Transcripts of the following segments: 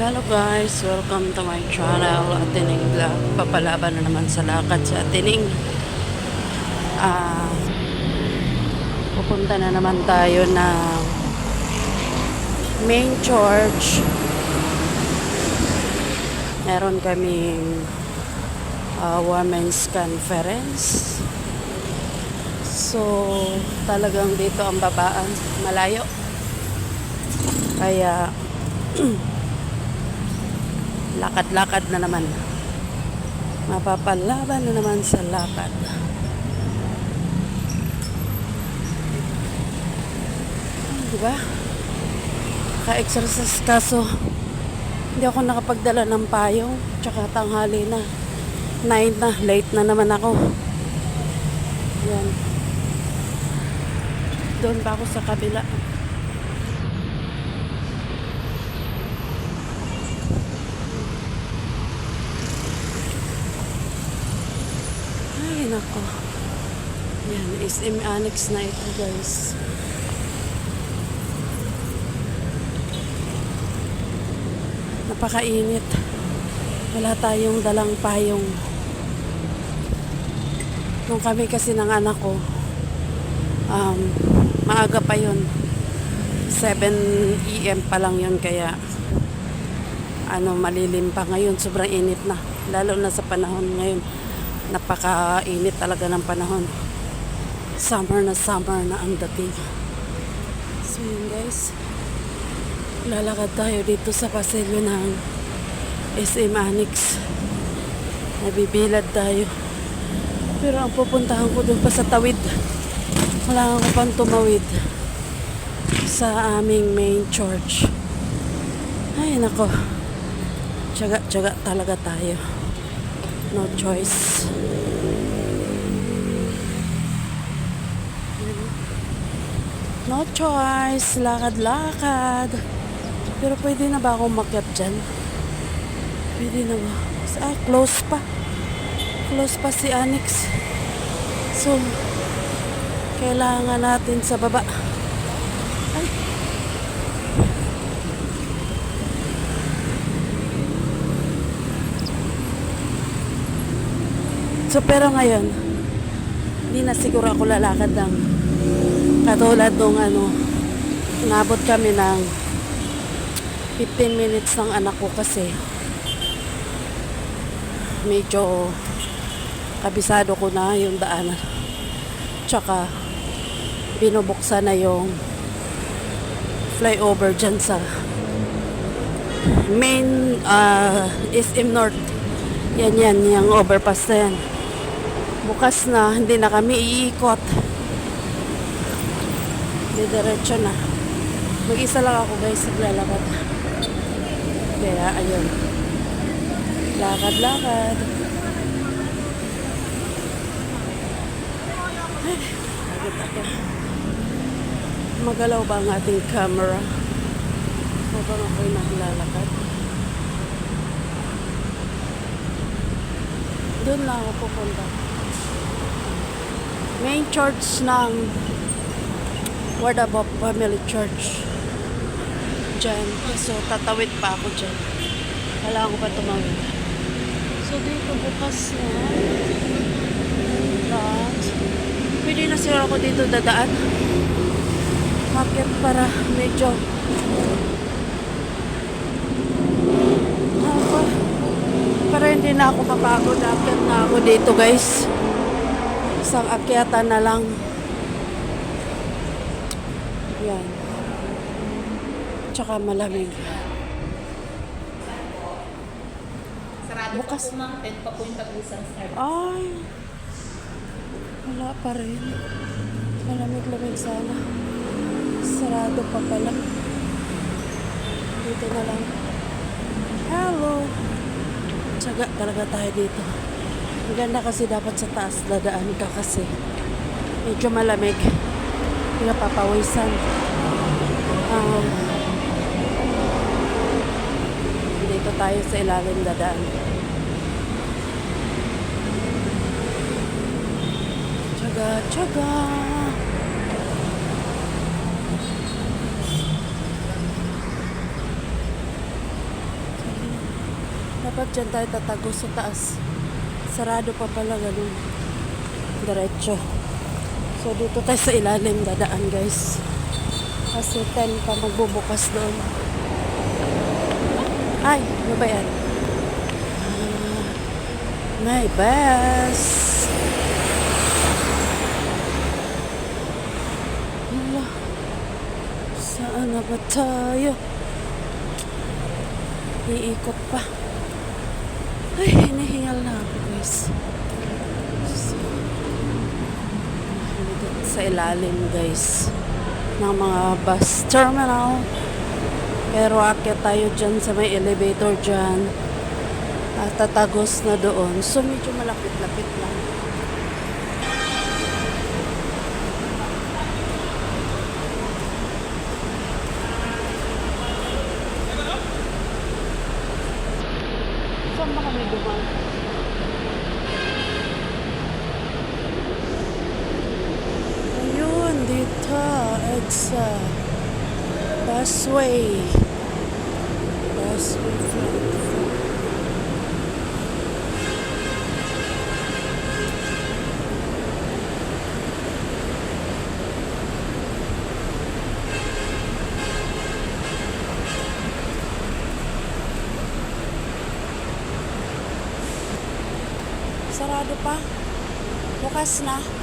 Hello guys, welcome to my channel Atining Vlog. Papalaban na naman sa lakad sa Atining. Ah, pupunta na naman tayo na main church. Meron kaming ah, women's conference. So, talagang dito ang babaan. Malayo. Kaya, lakad-lakad na naman. Mapapalaban na naman sa lakad. Diba? Ka-exercise kaso hindi ako nakapagdala ng payong tsaka tanghali na. Night na, late na naman ako. Yan. Doon pa ako sa kabila. Ay, nako. Yan, SM Annex na ito, guys. Napakainit. Wala tayong dalang payong. Nung kami kasi ng anak ko, um, maaga pa yun. 7 EM pa lang yun, kaya ano, malilim pa ngayon. Sobrang init na. Lalo na sa panahon ngayon. Napakainit talaga ng panahon. Summer na summer na ang dating. So yun guys. Lalakad tayo dito sa pasilyo ng SM Annex. Nabibilad tayo. Pero ang pupuntahan ko dun pa sa tawid. Wala ko pang tumawid sa aming main church. Ay, nako. Tsaga-tsaga talaga tayo. No choice. No choice. Lakad-lakad. Pero pwede na ba akong makyat dyan? Pwede na ba? Ah, close pa. Close pa si Annex. So, kailangan natin sa baba. Ay. So, pero ngayon, hindi na siguro ako lalakad ng katulad nung ano, nabot kami ng 15 minutes ng anak ko kasi medyo kabisado ko na yung daanan. Tsaka binubuksan na yung flyover dyan sa main uh, SM North. Yan yan, yung overpass na yan. Bukas na, hindi na kami iikot. Didiretso na. Mag-isa lang ako guys, naglalakad. Kaya ayun. Lakad-lakad. Ay, pagod ako. Magalaw ba ang ating camera? Habang ako'y naglalakad. Doon lang ako pupunta. Main church ng Word Hope Family Church. Diyan. So, tatawid pa ako dyan. Kailangan ko pa tumawid. So, dito bukas na. That. Pwede na siguro ako dito dadaan. Bakit para medyo para hindi na ako mapagod after na ako dito guys. Isang akyatan na lang. Yan. Tsaka malamig. Sarado Bukas. po ma'am, 10 pa po yung tag-usang start. Ay, wala pa rin. Malamig-lamig sana. Sarado pa pala. Dito na lang. Hello! Tsaga talaga tayo dito. Ang ganda kasi dapat sa taas dadaan ka kasi. Medyo malamig. Hindi ka papawisan. Ah, dito tayo sa ilalim dadaan. Tsaga, tsaga. Dapat dyan tayo tatago sa taas. Sarado pa pala ganun. Diretso. So dito tayo sa ilalim dadaan guys. Kasi 10 pa magbubukas doon. Ay, ano ba yan? Ah, my best. Hala. Saan na ba tayo? Iikot pa. Ay, ako guys. So, sa ilalim guys ng mga bus terminal. Pero akit tayo dyan sa may elevator dyan. At tatagos na doon. So medyo malapit-lapit lang. Saan ba kami dumaan? Ayun, dito. It's a busway. Busway Frankfurt. Sarado pa. Bukas na.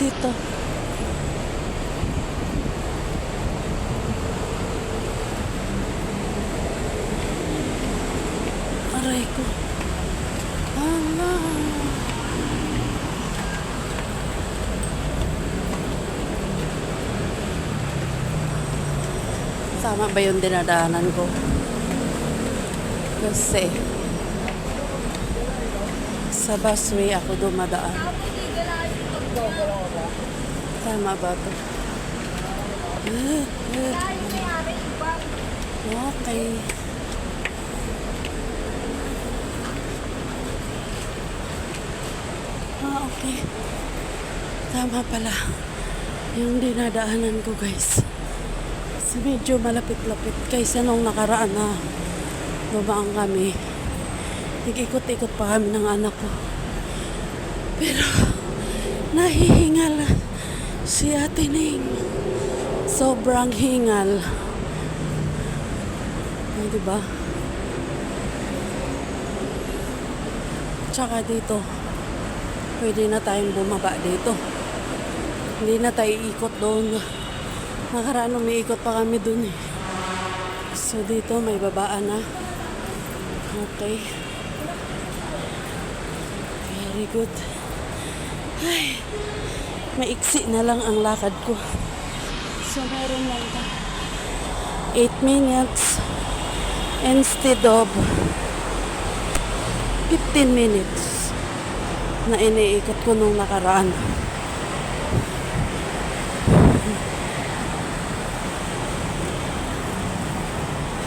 Dito. Aray ko. Ala. Tama ba yung dinadaanan ko? Kasi sa busway ako dumadaan. Tama ba to? Ah. Okay. Ah, okay. Tama pala. Yung dinadaanan ko, guys. Kasi medyo malapit-lapit kaysa nung nakaraan na dumaan kami. Nag-ikot-ikot pa kami ng anak ko. Pero, nahihingal si Ate Ning. Sobrang hingal. Ay, diba? Tsaka dito, pwede na tayong bumaba dito. Hindi na tayo ikot doon. Nakaraan umiikot pa kami doon eh. So dito may babaan na. Okay. Very good. Ay, maiksi na lang ang lakad ko. So meron lang ka. 8 minutes instead of 15 minutes na iniikot ko nung nakaraan.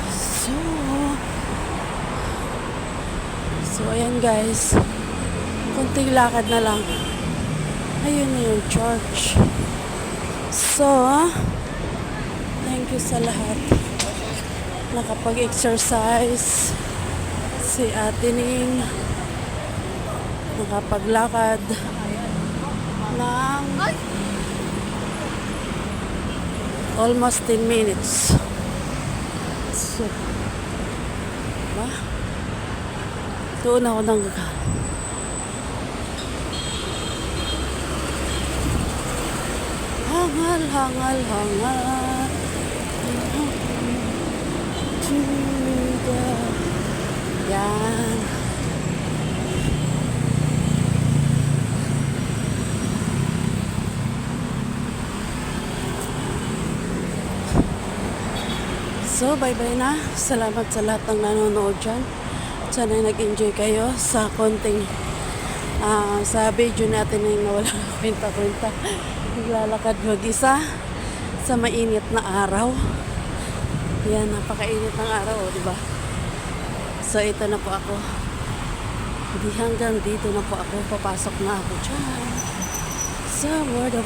So, so ayan guys. Kunting lakad na lang. Ayun na yung church. So, thank you sa lahat. Nakapag-exercise si Ate Ning. Nakapaglakad ng almost 10 minutes. So, ba? Doon ako nang Hangal, hangal, hangal. Yan. So, bye-bye na. Salamat sa lahat ng nanonood dyan. Sana nag-enjoy kayo sa konting ah, sa video natin na yung nawala ng kwenta-kwenta. Naglalakad mag-isa sa mainit na araw. Yan, napakainit ng araw, oh, di ba? So, ito na po ako. Hindi hanggang dito na po ako. Papasok na ako dyan. Sa Word of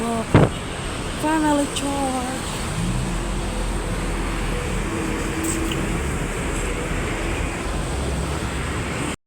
Family Church.